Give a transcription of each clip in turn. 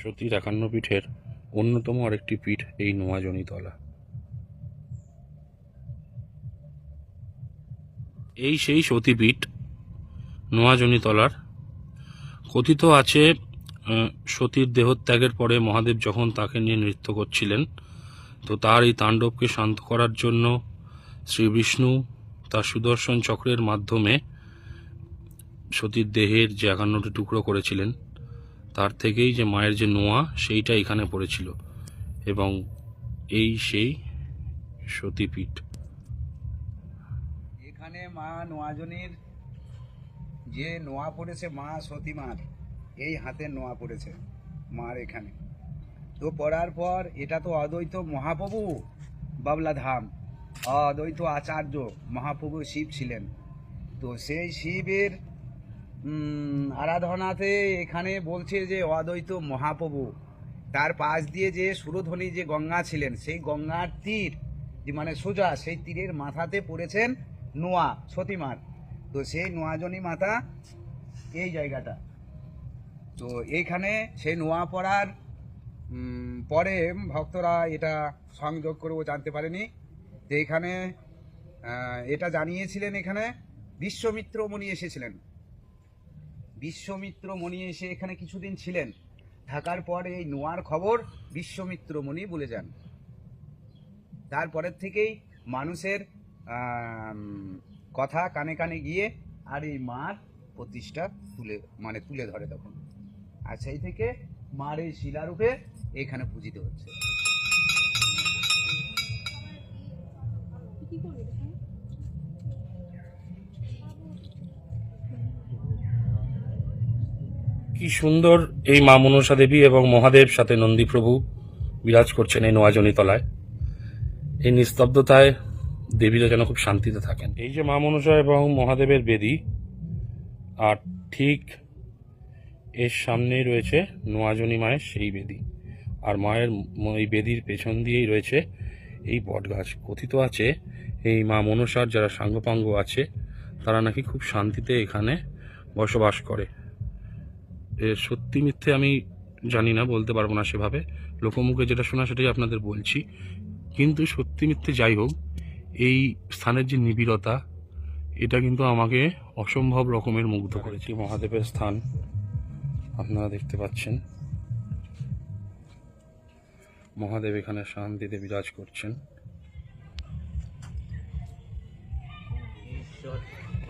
সতীর একান্ন পীঠের অন্যতম আরেকটি পীঠ এই নোয়াজনীতলা। এই সেই সতীপীঠ নোয়াজনীতলার। কথিত আছে সতীর দেহত্যাগের পরে মহাদেব যখন তাকে নিয়ে নৃত্য করছিলেন, তো তার এই তাণ্ডবকে শান্ত করার জন্য শ্রী বিষ্ণু তার সুদর্শন চক্রের মাধ্যমে সতীর দেহের যে একান্নটি টুকরো করেছিলেন তার থেকেই যে মায়ের যে নোয়া, সেইটা এখানে পড়েছিল। এবং এই সেই সতীপীঠ। এখানে মা নোয়াজনীর যে নোয়া পড়েছে, মা সতীমার, এই হাতের নোয়া পড়েছে মার এখানে। তো পড়ার পর এটা তো অদ্বৈত মহাপ্রভু বাবলা ধাম অদ্বৈত আচার্য মহাপ্রভু শিব ছিলেন। তো সেই শিবের আরাধনাতে এখানে বলছে যে, অদ্বৈত মহাপ্রভু, তার পাশ দিয়ে যে সুরধ্বনি যে গঙ্গা ছিলেন, সেই গঙ্গার তীর মানে সোজা, সেই তীরের মাথাতে পড়েছেন নোয়া, সতীমার। তো সেই নোয়াজনী মাতা এই জায়গাটা। তো এইখানে সেই নোয়া পড়ার পরে ভক্তরা এটা সংযোগ করেও জানতে পারেনি। যে এখানে এটা জানিয়েছিলেন এখানে বিশ্বমিত্র মণি এসেছিলেন। বিশ্বমিত্র মণি এসে এখানে কিছুদিন ছিলেন। থাকার পর এই নোয়ার খবর বিশ্বমিত্র মণি বলে যান। তারপরের থেকেই মানুষের কথা কানে কানে গিয়ে, আর এই মার প্রতিষ্ঠা তুলে মানে তুলে ধরে তখন। আর সেই থেকে মার এই শিলারূপে এখানে পূজিত হচ্ছে। কি সুন্দর এই মা মনসা দেবী এবং মহাদেব সাথে নন্দীপ্রভু বিরাজ করছেন এই নোয়াজনী তলায় এই নিস্তব্ধতায় দেবীরা যেন খুব শান্তিতে থাকেন। এই যে মা মনসা এবং মহাদেবের বেদী, আর ঠিক এর সামনেই রয়েছে নোয়াজনী মায়ের সেই বেদী। আর মায়ের এই বেদির পেছন দিয়েই রয়েছে এই বটগাছ। কথিত আছে, এই মা মনসার যারা সাঙ্গপাঙ্গ আছে, তারা নাকি খুব শান্তিতে এখানে বসবাস করে। সত্যি মিথ্যে আমি জানি না, বলতে পারব না সেভাবে। লোকমুখে যেটা শোনা সেটাই আপনাদের বলছি। কিন্তু সত্যি মিথ্যে যাই হোক, এই স্থানের যে নিবিড়তা, এটা কিন্তু আমাকে অসম্ভব রকমের মুগ্ধ করেছে। মহাদেবের স্থান, আপনারা দেখতে পাচ্ছেন। মহাদেব এখানে শান্তিতে বিরাজ করছেন।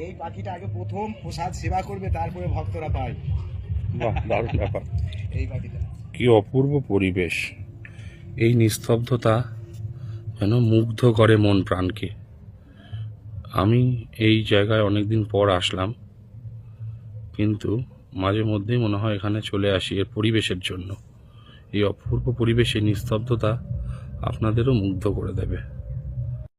এই পাখিটা আগে প্রথম প্রসাদ সেবা করবে তারপরে ভক্তরা পায়। বাহ দারুণ ব্যাপার। এই পাখিটা। কি অপূর্ব পরিবেশ। এই নিস্তব্ধতা যেন মুগ্ধ করে মন প্রাণকে। আমি এই জায়গায় অনেকদিন পর আসলাম কিন্তু মাঝে মধ্যেই মনে হয় এখানে চলে আসি এর পরিবেশের জন্য। এই অপূর্ব পরিবেশে নিস্তব্ধতা আপনাদেরও মুগ্ধ করে দেবে।